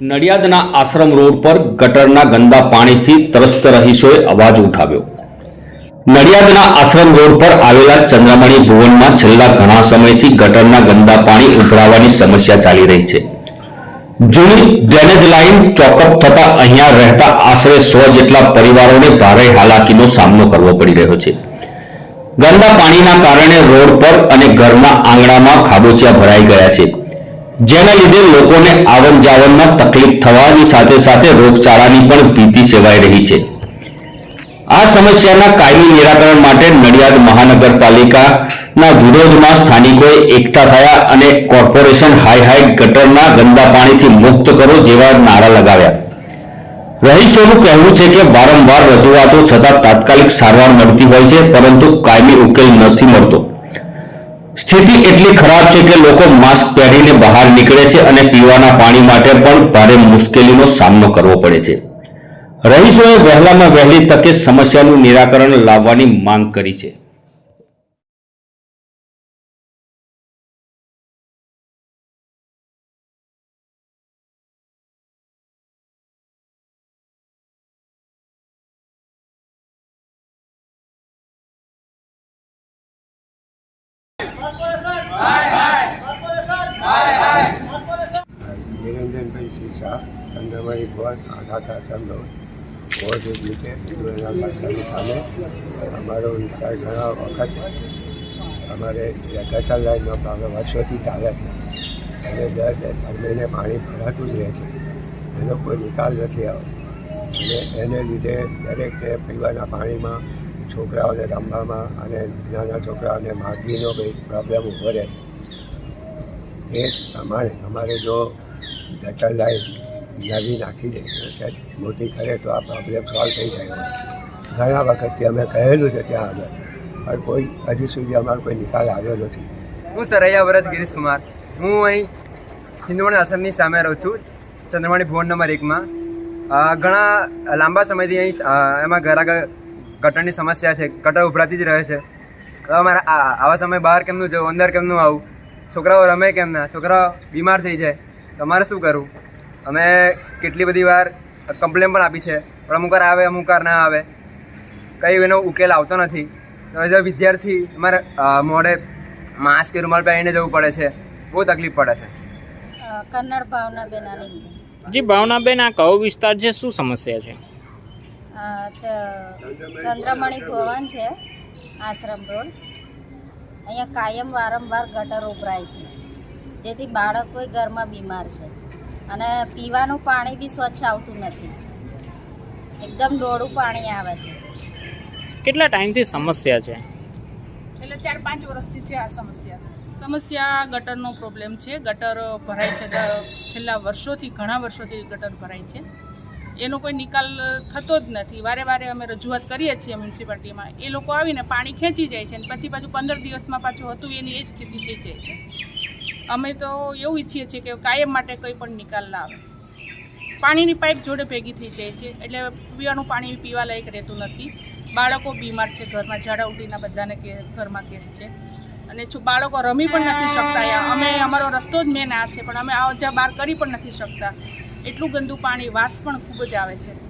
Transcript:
નડિયાદના આશ્રમ road પર ગટરના ગંદા પાણીથી ત્રસ્ત રહીશોએ અવાજ ઉઠાવ્યો. નડિયાદના આશ્રમ રોડ પર આવેલા ચંદ્રમણી ભુવનમાં છેલ્લા ઘણા સમયથી ગટરના ગંદા પાણી ઉભરાવાની સમસ્યા ચાલી રહી છે. જૂની ડ્રેનેજ લાઇન ચોકઅપ થતા અહીંયા રહેતા આશરે સો જેટલા પરિવારોને ભારે હાલાકીનો સામનો કરવો પડી રહ્યો છે. ગંદા પાણીના કારણે રોડ પર અને ઘરના આંગણામાં ખાબોચિયા ભરાઈ ગયા છે. જેના લીધે લોકોને આવન જાવનમાં તકલીફ થવાની સાથે સાથે રોગચાળાની પણ ભીતિ સેવાઈ રહી છે. આ સમસ્યાના કાયમી નિરાકરણ માટે નડિયાદ મહાનગરપાલિકાના વિરોધમાં સ્થાનિકોએ એકઠા થયા અને કોર્પોરેશન હાઈ હાઈ ગટરના ગંદા પાણીથી મુક્ત કરો જેવા નારા લગાવ્યા. રહીશોનું કહેવું છે કે વારંવાર રજૂઆતો છતાં તાત્કાલિક સારવાર મળતી હોય છે, પરંતુ કાયમી ઉકેલ નથી મળતો. સ્થિતિ એટલી ખરાબ છે કે લોકો માસ્ક પહેરીને બહાર નીકળે છે અને પીવાના પાણી માટે પણ ભારે મુશ્કેલીનો સામનો કરવો પડે છે. રહીશોએ વહેલામાં વહેલી તકે સમસ્યાનું નિરાકરણ લાવવાની માંગ કરી છે. ચંદ્રમણી ભવન આઘાતા બહુ જ રીતે એના પાછળની સામે અમારો વિસ્તાર ઘણા વખત અમારે ગટર લાઈનનો પ્રોબ્લેમ વર્ષોથી ચાલે છે. અને દર બે ત્રણ મહિને પાણી ભરાતું જ રહે છે. એનો કોઈ નિકાલ નથી આવતો. અને એને લીધે દરેકને પીવાના પાણીમાં છોકરાઓને રમવામાં અને નાના છોકરાઓને માગીનો કંઈ પ્રોબ્લેમ ઊભો રહે છે. એ પ્રમાણે અમારે જો ગટર લાઈન નવી નાખી દે મોટી કરે તો આ પ્રોબ્લેમ સોલ્વ થઈ જાય. ઘણા વખતથી અમે કહેલું છે ત્યાં આગળ. પણ કોઈ, હજી સુધી અમારો કોઈ નિકાલ આવ્યો નથી. હું સરૈયા વ્રત ગિરીશ કુમાર હું અહીં હિન્દુવણ આશ્રમની સામે રહું છું, ચંદ્રમણી ભુવન નંબર એકમાં ઘણા લાંબા સમયથી અહીં એમાં ઘર આગળ ગટરની સમસ્યા છે, ગટર ઉભરાતી જ રહે છે. અમારા આવા સમય બહાર કેમનું જવું, અંદર કેમનું આવું? છોકરાઓ રમે કેમના છોકરાઓ બીમાર થઈ જાય. તો અમારે શું કરવું? અમે કેટલી બધી વાર કમ્પ્લેન પણ આપી છે. પણ અમુક વાર આવે અમુક વાર ના આવે. કંઈ એનો ઉકેલ આવતો નથી. તો એઝ અ વિદ્યાર્થી અમારે મોડે માસ્ક કે રૂમાલ પહેરીને જવું પડે છે બહુ તકલીફ પડે છે. કન્નડ ભાવના બેનાની જી ભાવનાબેન આ કયો વિસ્તાર છે? શું સમસ્યા છે? ચંદ્રમણી ભવન છે આશ્રમ રોડ. અહીંયા કાયમ વારંવાર ગટર ઉભરાય છે. જેથી બાળકો ઘરમાં બીમાર છે. અને પીવાનું પાણી બી સ્વચ્છ આવતું નથી. એકદમ ડોળું પાણી આવે છે. કેટલા ટાઈમથી સમસ્યા છે? એટલે ચાર પાંચ વર્ષથી છે આ સમસ્યા. સમસ્યા ગટરનો પ્રોબ્લેમ છે. ગટર ભરાય છે છેલ્લા વર્ષોથી ઘણા વર્ષોથી ગટર ભરાય છે. એનો કોઈ નિકાલ થતો જ નથી. વારે વારે અમે રજૂઆત કરીએ છીએ મ્યુનિસિપાલિટીમાં. એ લોકો આવીને પાણી ખેંચી જાય છે અને પછી પાછું પંદર દિવસમાં પાછું હતું એની એ જ સ્થિતિ થઈ જાય છે. અમે તો એવું ઈચ્છીએ છીએ કે કાયમ માટે કંઈ પણ નિકાલ ના આવે. પાણીની પાઇપ જોડે ભેગી થઈ જાય છે, એટલે પીવાનું પાણી પીવા લાયક રહેતું નથી. બાળકો બીમાર છે ઘરમાં, ઝાડા ઉટીના બધાને કે ઘરમાં કેસ છે. અને બાળકો રમી પણ નથી શકતા અમે, અમારો રસ્તો જ મેન આ છે, પણ અમે આ બહાર કરી પણ નથી શકતા. એટલું ગંદુ પાણી, વાસ પણ ખૂબ જ આવે છે.